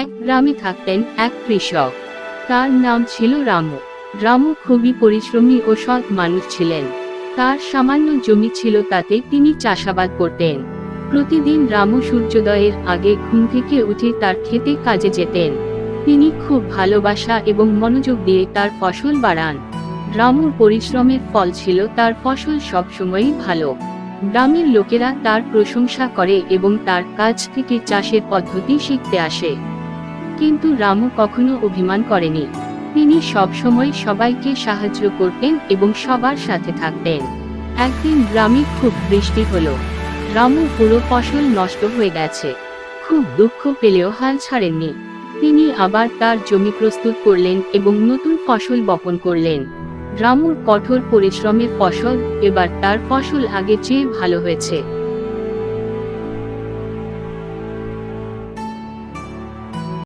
এক গ্রামে থাকতেন এক কৃষক। তার নাম ছিল রামু। রামু খুবই পরিশ্রমী ও সৎ মানুষ ছিলেন। তার সামান্য জমি ছিল তাতে তিনি চাষাবাদ করতেন। প্রতিদিন রামু সূর্যোদয়ের আগে ঘুম থেকে উঠে তার খেতে কাজে যেতেন। তিনি খুব ভালোবাসা এবং মনোযোগ দিয়ে তার ফসল বাড়ান। রামুর পরিশ্রমের ফল ছিল তার ফসল সবসময়ই ভালো। গ্রামের লোকেরা তার প্রশংসা করে এবং তার কাছ থেকে চাষের পদ্ধতি শিখতে আসে। কিন্তু রামু কখনো অভিমান করেনি। তিনি সবসময় সবাইকে সাহায্য করতেন এবং সবার সাথে থাকতেন। একদিন গ্রামে খুব বৃষ্টি হলো। রামু পুরো ফসল নষ্ট হয়ে গেছে। খুব দুঃখ পেলেও হাল ছাড়েননি। তিনি আবার তার জমি প্রস্তুত করলেন এবং নতুন ফসল বপন করলেন। রামুর কঠোর পরিশ্রমের ফসল, এবার তার ফসল আগে চেয়ে ভালো হয়েছে।